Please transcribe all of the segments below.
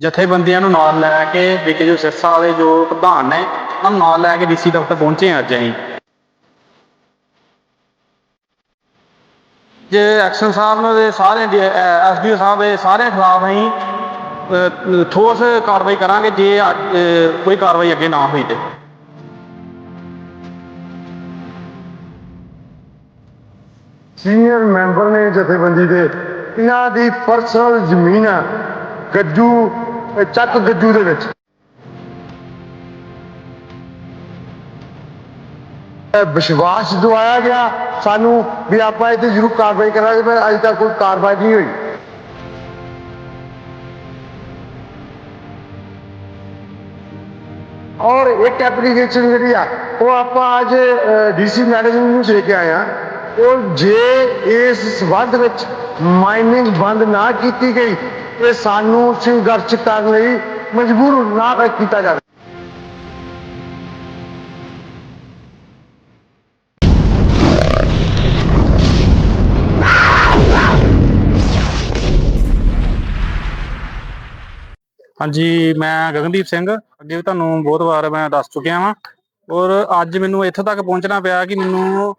ਜਥੇਬੰਦੀਆਂ ਨੂੰ ਨਾਲ ਲੈ ਕੇ ਵਿਕੇ ਜੋ ਸਿਰਸਾ ਵਾਲੇ ਜੋ ਪ੍ਰਧਾਨ ਨੇ, ਉਹਨਾਂ ਨੂੰ ਨਾਲ ਲੈ ਕੇ ਡੀਸੀ ਦਫ਼ਤਰ ਪਹੁੰਚੇ ਹਾਂ ਅੱਜ ਅਸੀਂ। ਜੇ ਐਕਸ਼ਨ ਸਾਹਿਬ ਦੇ ਸਾਰੇ ਐਸਡੀਓ ਸਾਹਿਬ ਦੇ ਸਾਰਿਆਂ ਖਿਲਾਫ ਅਸੀਂ ਠੋਸ ਕਾਰਵਾਈ ਕਰਾਂਗੇ ਜੇ ਕੋਈ ਕਾਰਵਾਈ ਅੱਗੇ ਨਾ ਹੋਈ ਤੇ। ਸੀਨੀਅਰ ਮੈਂਬਰ ਨੇ ਜਥੇਬੰਦੀ ਦੇ, ਇਹਨਾਂ ਦੀ ਪਰਸਨਲ ਜ਼ਮੀਨ ਆ ਗੱਜੂ ਚੱਕ ਗੱਜੂ ਦੇ ਵਿੱਚ। ਇਹ ਵਿਸ਼ਵਾਸ ਦਵਾਇਆ ਗਿਆ ਸਾਨੂੰ ਵੀ ਆਪਾਂ ਇੱਥੇ ਜ਼ਰੂਰ ਕਾਰਵਾਈ ਕਰਾਂਗੇ, ਪਰ ਅਜੇ ਤੱਕ ਕੋਈ ਕਾਰਵਾਈ ਨਹੀਂ ਹੋਈ। ਔਰ ਇੱਕ ਐਪਲੀਕੇਸ਼ਨ ਜਿਹੜੀ ਆ, ਉਹ ਆਪਾਂ ਅੱਜ ਡੀਸੀ ਮੈਨੇਜਮੈਂਟ ਨੂੰ ਦੇ ਕੇ ਆਏ ਆ। ਉਹ ਜੇ ਇਸ ਸਬੰਧ ਵਿੱਚ ਮਾਈਨਿੰਗ ਬੰਦ ਨਾ ਕੀਤੀ ਗਈ ਤੇ ਸਾਨੂੰ ਸੰਘਰਸ਼ ਕਰਨ ਲਈ ਮਜਬੂਰ ਨਾ ਕੀਤਾ ਜਾਵੇ। ਹਾਂਜੀ, ਮੈਂ ਗਗਨਦੀਪ ਸਿੰਘ। ਅੱਗੇ ਵੀ ਤੁਹਾਨੂੰ ਬਹੁਤ ਵਾਰ ਮੈਂ ਦੱਸ ਚੁੱਕਿਆ ਵਾਂ। ਔਰ ਅੱਜ ਮੈਨੂੰ ਇੱਥੇ ਤੱਕ ਪਹੁੰਚਣਾ ਪਿਆ ਕਿ ਮੈਨੂੰ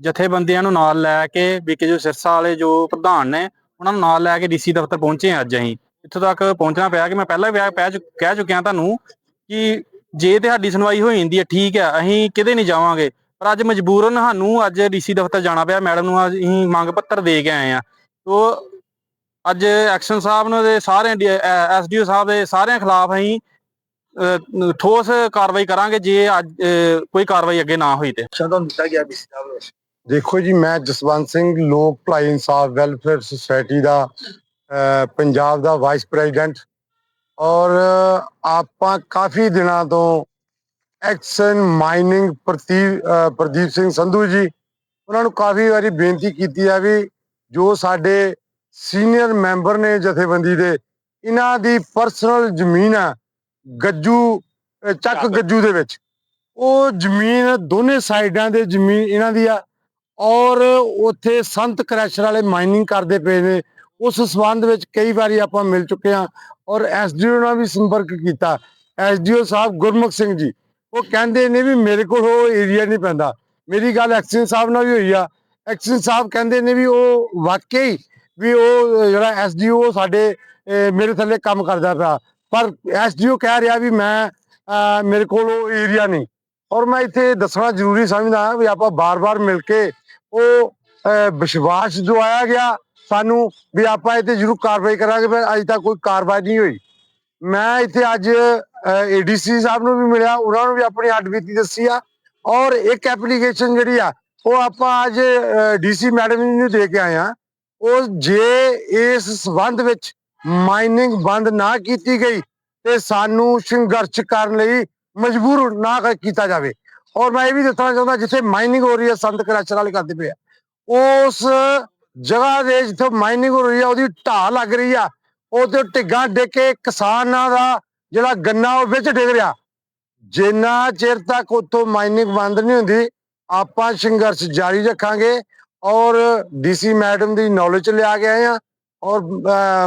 ਜਥੇਬੰਦੀਆਂ ਨੂੰ ਨਾਲ ਲੈ ਕੇ ਵਿਕੇ ਜੋ ਸਿਰਸਾ ਵਾਲੇ ਜੋ ਪ੍ਰਧਾਨ ਨੇ, ਉਹਨਾਂ ਨੂੰ ਨਾਲ ਲੈ ਕੇ ਡੀਸੀ ਦਫ਼ਤਰ ਪਹੁੰਚੇ ਹਾਂ ਅੱਜ ਅਸੀਂ। ਇੱਥੋਂ ਤੱਕ ਪਹੁੰਚਣਾ ਪਿਆ ਕਿ ਮੈਂ ਪਹਿਲਾਂ ਵੀ ਕਹਿ ਚੁੱਕਿਆ ਤੁਹਾਨੂੰ ਕਿ ਜੇ ਤੇ ਸੁਣਵਾਈ ਹੋ ਜਾਂਦੀ ਹੈ, ਠੀਕ ਹੈ, ਅਸੀਂ ਕਿਤੇ ਨਹੀਂ ਜਾਵਾਂਗੇ। ਪਰ ਅੱਜ ਮਜਬੂਰਨ ਸਾਨੂੰ ਅੱਜ ਡੀਸੀ ਦਫ਼ਤਰ ਜਾਣਾ ਪਿਆ, ਮੈਡਮ ਨੂੰ ਅੱਜ ਅਸੀਂ ਮੰਗ ਪੱਤਰ ਦੇ ਕੇ ਆਏ ਆ ਤੋ ਅੱਜ ਐਕਸ਼ਨ ਸਾਹਿਬ ਨੂੰ ਦੇ ਸਾਰੇ ਐਸਡੀਓ ਸਾਹਿਬ ਦੇ ਸਾਰਿਆਂ ਖਿਲਾਫ ਅਸੀਂ ਠੋਸ ਕਾਰਵਾਈ ਕਰਾਂਗੇ ਜੇ ਅੱਜ ਕੋਈ ਕਾਰਵਾਈ ਅੱਗੇ ਨਾ ਹੋਈ ਤੇ। ਸ਼ਦੋਂ ਦਿੱਤਾ ਗਿਆ ਡੀਸੀ ਸਾਹਿਬ ਦੇਖੋ ਜੀ ਮੈਂ ਜਸਵੰਤ ਸਿੰਘ ਲੋਕ ਭਲਾਈ ਇਨਸਾਫ ਵੈਲਫੇਅਰ ਸੁਸਾਇਟੀ ਦਾ ਪੰਜਾਬ ਦਾ ਵਾਈਸ ਪ੍ਰੈਜ਼ੀਡੈਂਟ ਔਰ ਆਪਾਂ ਕਾਫੀ ਦਿਨਾਂ ਤੋਂ ਐਕਸ਼ਨ ਮਾਈਨਿੰਗ ਪ੍ਰਤੀ ਪ੍ਰਦੀਪ ਸਿੰਘ ਸੰਧੂ ਜੀ ਉਹਨਾਂ ਨੂੰ ਕਾਫੀ ਵਾਰੀ ਬੇਨਤੀ ਕੀਤੀ ਹੈ ਵੀ ਜੋ ਸਾਡੇ ਸੀਨੀਅਰ ਮੈਂਬਰ ਨੇ ਜਥੇਬੰਦੀ ਦੇ ਇਹਨਾਂ ਦੀ ਪਰਸਨਲ ਜ਼ਮੀਨ ਆ ਗੱਜੂ ਚੱਕ ਗੱਜੂ ਦੇ ਵਿੱਚ। ਉਹ ਜ਼ਮੀਨ ਦੋਨੇ ਸਾਈਡਾਂ ਦੇ ਜ਼ਮੀਨ ਇਹਨਾਂ ਦੀ ਆ ਔਰ ਉੱਥੇ ਸੰਤ ਕ੍ਰੈਸ਼ਰ ਵਾਲੇ ਮਾਈਨਿੰਗ ਕਰਦੇ ਪਏ ਨੇ। ਉਸ ਸਬੰਧ ਵਿੱਚ ਕਈ ਵਾਰੀ ਆਪਾਂ ਮਿਲ ਚੁੱਕੇ ਹਾਂ ਔਰ ਐਸਡੀਓ ਨਾਲ ਵੀ ਸੰਪਰਕ ਕੀਤਾ। ਐਸਡੀਓ ਸਾਹਿਬ ਗੁਰਮੁਖ ਸਿੰਘ ਜੀ, ਉਹ ਕਹਿੰਦੇ ਨੇ ਵੀ ਮੇਰੇ ਕੋਲ ਉਹ ਏਰੀਆ ਨਹੀਂ ਪੈਂਦਾ। ਮੇਰੀ ਗੱਲ ਐਕਸ਼ਨ ਸਾਹਿਬ ਨਾਲ ਵੀ ਹੋਈ ਆ। ਐਕਸ਼ਨ ਸਾਹਿਬ ਕਹਿੰਦੇ ਨੇ ਵੀ ਉਹ ਵਾਕਈ ਵੀ ਉਹ ਜਿਹੜਾ ਐਸਡੀਓ ਸਾਡੇ ਮੇਰੇ ਥੱਲੇ ਕੰਮ ਕਰਦਾ ਪਿਆ। ਪਰ ਐਸਡੀਓ ਕਹਿ ਰਿਹਾ ਵੀ ਮੈਂ ਮੇਰੇ ਕੋਲ ਉਹ ਏਰੀਆ ਨਹੀਂ। ਔਰ ਮੈਂ ਇੱਥੇ ਦੱਸਣਾ ਜ਼ਰੂਰੀ ਸਮਝਦਾ ਵੀ ਆਪਾਂ ਬਾਰ-ਬਾਰ ਮਿਲ ਕੇ ਉਹ ਵਿਸ਼ਵਾਸ ਦਵਾਇਆ ਗਿਆ ਸਾਨੂੰ ਵੀ ਆਪਾਂ ਇਹ ਤੇ ਜ਼ਰੂਰ ਕਾਰਵਾਈ ਕਰਾਂਗੇ, ਪਰ ਅਜੇ ਤੱਕ ਕੋਈ ਕਾਰਵਾਈ ਨਹੀਂ ਹੋਈ। ਮੈਂ ਇੱਥੇ ਅੱਜ ਏਡੀਸੀ ਸਾਹਿਬ ਨੂੰ ਵੀ ਮਿਲਿਆ, ਉਹਨਾਂ ਨੂੰ ਵੀ ਆਪਣੀ ਹੱਡਬੀਤੀ ਦੱਸੀ ਆ, ਔਰ ਇੱਕ ਐਪਲੀਕੇਸ਼ਨ ਜਿਹੜੀ ਆ, ਉਹ ਆਪਾਂ ਅੱਜ ਡੀਸੀ ਮੈਡਮ ਨੂੰ ਦੇ ਕੇ ਆਏ ਆ। ਉਹ ਜੇ ਇਸ ਸਬੰਧ ਵਿੱਚ ਮਾਈਨਿੰਗ ਬੰਦ ਨਾ ਕੀਤੀ ਗਈ, ਤੇ ਸਾਨੂੰ ਸੰਘਰਸ਼ ਕਰਨ ਲਈ ਮਜਬੂਰ ਨਾ ਕੀਤਾ ਜਾਵੇ। ਔਰ ਮੈਂ ਇਹ ਵੀ ਦੱਸਣਾ ਚਾਹੁੰਦਾ ਜਿੱਥੇ ਮਾਈਨਿੰਗ ਹੋ ਰਹੀ ਹੈ, ਸੰਤ ਕਰਾਚਰ ਵਾਲੇ ਕਰਦੇ ਪਏ ਉਸ ਜਗ੍ਹਾ ਦੇ ਜਿੱਥੇ ਮਾਈਨਿੰਗ ਹੋ ਰਹੀ ਹੈ ਉਹਦੀ ਢਾਹ ਲੱਗ ਰਹੀ ਆ। ਉਹਦੇ ਟਿੱਗਾ ਡਿੱਗ ਕੇ ਕਿਸਾਨਾਂ ਦਾ ਜਿਹੜਾ ਗੰਨਾ ਉਹ ਵਿੱਚ ਡਿੱਗ ਰਿਹਾ। ਜਿੰਨਾ ਚਿਰ ਤੱਕ ਉੱਥੋਂ ਮਾਈਨਿੰਗ ਬੰਦ ਨਹੀਂ ਹੁੰਦੀ, ਆਪਾਂ ਸੰਘਰਸ਼ ਜਾਰੀ ਰੱਖਾਂਗੇ ਔਰ ਡੀਸੀ ਮੈਡਮ ਦੀ ਨੌਲੇਜ ਲਿਆ ਕੇ ਆਏ ਆ ਔਰ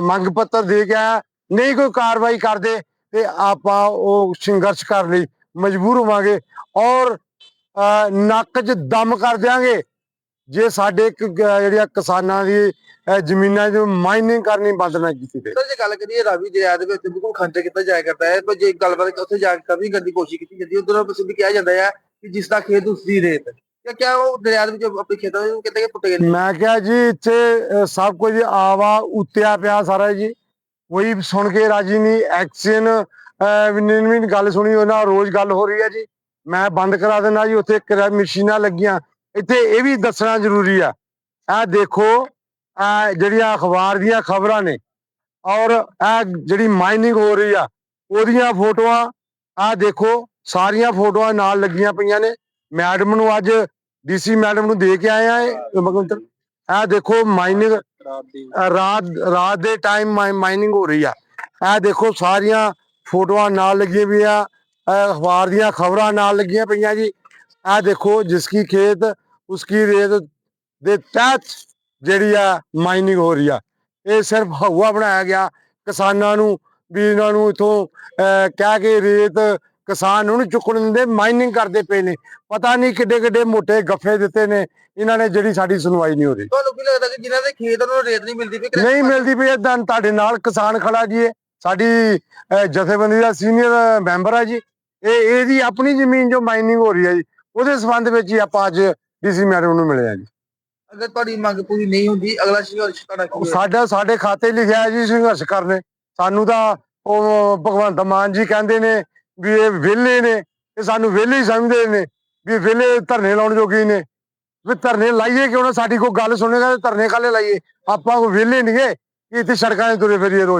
ਮੰਗ ਪੱਤਰ ਦੇ ਕੇ ਆਇਆ ਨਹੀਂ ਕੋਈ ਕਾਰਵਾਈ ਕਰਦੇ ਤੇ ਆਪਾਂ ਉਹ ਸੰਘਰਸ਼ ਕਰ ਲਈ। ਮਜਬੂਰ ਹੋਵਾਂਗੇ ਔਰ ਨੱਕ 'ਚ ਦਮ ਕਰ ਦਿਆਂਗੇ। ਜੇ ਸਾਡੇ ਕ- ਕ- ਜਿਹੜੀਆਂ ਕਿਸਾਨਾਂ ਦੀ ਜ਼ਮੀਨਾਂ 'ਚ ਮਾਈਨਿੰਗ ਕਰਨੀ ਬੰਦ ਨਾ ਕੀਤੀ ਤੇ ਸਰ ਜੇ ਗੱਲ ਕਰੀਏ ਰਾਵੀ ਦਰਿਆ ਦੇ ਵਿੱਚ ਬਿਲਕੁਲ ਖੰਡੇ ਕੀਤਾ ਜਾਇਆ ਕਰਦਾ ਹੈ ਪਰ ਜੇ ਗੱਲਬਾਤ ਉੱਥੇ ਜਾ ਕੇ ਕਾਫੀ ਕਰਨ ਦੀ ਕੋਸ਼ਿਸ਼ ਕੀਤੀ ਜਾਂਦੀ ਉਧਰ ਬਸ ਵੀ ਕਿਹਾ ਜਾਂਦਾ ਹੈ ਕਿ ਜਿਸ ਦਾ ਖੇਤ ਉਸ ਦੀ ਰੇਤ ਕਿਆ ਕਿਆ ਉਹ ਦਰਿਆ ਦੇ ਵਿੱਚ ਆਪਣੇ ਖੇਤਾਂ ਨੂੰ ਕਿਤੇ ਪੁੱਟੇ ਗਏ ਮੈਂ ਕਿਹਾ ਜੀ ਇੱਥੇ ਸਭ ਕੁਝ ਆਵਾ ਉੱਤਿਆ ਪਿਆ ਸਾਰਾ ਜੀ। ਕੋਈ ਸੁਣ ਕੇ ਰਾਜੀ ਨਹੀਂ ਐਕਸ਼ਨ ਵਿਨਨ ਵੀ ਗੱਲ ਸੁਣੀ ਉਹਨਾਂ ਰੋਜ਼ ਗੱਲ ਹੋ ਰਹੀ ਹੈ ਜੀ। ਮੈਂ ਬੰਦ ਕਰਾ ਦੇਣਾ ਜੀ ਉੱਥੇ ਕਿਰਾ ਮਸ਼ੀਨਾਂ ਲੱਗੀਆਂ। ਇੱਥੇ ਇਹ ਵੀ ਦੱਸਣਾ ਜ਼ਰੂਰੀ ਆ। ਇਹ ਦੇਖੋ ਇਹ ਜਿਹੜੀਆਂ ਅਖਬਾਰ ਦੀਆਂ ਖਬਰਾਂ ਨੇ ਔਰ ਇਹ ਜਿਹੜੀ ਮਾਈਨਿੰਗ ਹੋ ਰਹੀ ਆ ਉਹਦੀਆਂ ਫੋਟੋਆਂ ਆਹ ਦੇਖੋ ਸਾਰੀਆਂ ਫੋਟੋਆਂ ਨਾਲ ਲੱਗੀਆਂ ਪਈਆਂ ਨੇ। ਮੈਡਮ ਨੂੰ ਅੱਜ ਡੀਸੀ ਮੈਡਮ ਨੂੰ ਦੇ ਕੇ ਆਏ ਆ ਇਹ ਮਗੰਤਰ। ਇਹ ਦੇਖੋ ਮਾਈਨਿੰਗ ਰਾਤ ਰਾਤ ਦੇ ਟਾਈਮ ਮਾਈਨਿੰਗ ਹੋ ਰਹੀ ਆ। ਇਹ ਦੇਖੋ ਸਾਰੀਆਂ ਫੋਟੋਆਂ ਨਾਲ ਲੱਗੀਆਂ ਵੀ ਆ ਅਖਬਾਰ ਦੀਆਂ ਖਬਰਾਂ ਨਾਲ ਲੱਗੀਆਂ ਪਈਆਂ ਜੀ। ਇਹ ਦੇਖੋ ਜਿਸਕੀ ਖੇਤ ਉਸकी ਰੇਤ ਦੇ ਤਹਿਤ ਜਿਹੜੀ ਆ ਮਾਈਨਿੰਗ ਹੋ ਰਹੀ ਆ। ਇਹ ਸਿਰਫ ਹਵਾ ਬਣਾਇਆ ਗਿਆ। ਕਿਸਾਨਾਂ ਨੂੰ ਵੀ ਇਹਨਾਂ ਨੂੰ ਇਥੋਂ ਕਹਿ ਕੇ ਰੇਤ ਕਿਸਾਨ ਨੂੰ ਚੁੱਕਣ ਦਿੰਦੇ ਮਾਈਨਿੰਗ ਕਰਦੇ ਪਏ ਨੇ। ਪਤਾ ਨਹੀਂ ਕਿੱਡੇ ਕਿੱਡੇ ਮੋਟੇ ਗੱਫੇ ਦਿੱਤੇ ਨੇ। ਇਹਨਾਂ ਨੇ ਜਿਹੜੀ ਸਾਡੀ ਸੁਣਵਾਈ ਨਹੀਂ ਹੋ ਰਹੀ। ਤੁਹਾਨੂੰ ਕੀ ਲੱਗਦਾ ਕਿ ਜਿਨ੍ਹਾਂ ਦੇ ਖੇਤ ਨੂੰ ਰੇਤ ਨਹੀਂ ਮਿਲਦੀ ਪਈ ਨਹੀਂ ਮਿਲਦੀ ਪਈ ਏਦਾਂ ਤੁਹਾਡੇ ਨਾਲ ਕਿਸਾਨ ਖੜਾ ਜੀ ਸਾਡੀ ਜਥੇਬੰਦੀ ਦਾ ਸੀਨੀਅਰ ਮੈਂਬਰ ਹੈ ਜੀ। ਇਹ ਇਹਦੀ ਆਪਣੀ ਜ਼ਮੀਨ ਜੋ ਮਾਈਨਿੰਗ ਹੋ ਰਹੀ ਹੈ ਜੀ ਉਹਦੇ ਸੰਬੰਧ ਵਿੱਚ ਹੀ ਆਪਾਂ ਅੱਜ ਡੀਸੀ ਮੈਡਮ ਨੂੰ ਮਿਲੇ ਆ ਜੀ। ਅਗਰ ਤੁਹਾਡੀ ਮੰਗ ਪੂਰੀ ਨਹੀਂ ਹੁੰਦੀ ਅਗਲਾ ਸੰਘਰਸ਼ ਤੁਹਾਡਾ ਕੀ ਸਾਡਾ ਸਾਡੇ ਖਾਤੇ ਲਿਖਿਆ ਹੈ ਜੀ ਸੰਘਰਸ਼ ਕਰਨੇ। ਸਾਨੂੰ ਤਾਂ ਉਹ ਭਗਵੰਤ ਮਾਨ ਜੀ ਕਹਿੰਦੇ ਨੇ ਵੀ ਇਹ ਵਿਹਲੇ ਨੇ ਇਹ ਸਾਨੂੰ ਵਿਹਲੇ ਹੀ ਸਮਝਦੇ ਨੇ ਵੀ ਵਿਹਲੇ ਧਰਨੇ ਲਾਉਣ ਜੋਗੀ ਨੇ। ਵੀ ਧਰਨੇ ਲਾਈਏ ਕਿਉਂ ਨਾ ਸਾਡੀ ਕੋਈ ਗੱਲ ਸੁਣੇਗਾ ਤੇ ਧਰਨੇ ਕਾਲੇ ਲਾਈਏ? ਆਪਾਂ ਕੋਈ ਵਿਹਲੇ ਨਹੀਂ ਗੇ ਕਿ ਇੱਥੇ ਸੜਕਾਂ 'ਤੇ ਤੁਰੇ ਫਿਰੀਏ ਰੋਜ਼।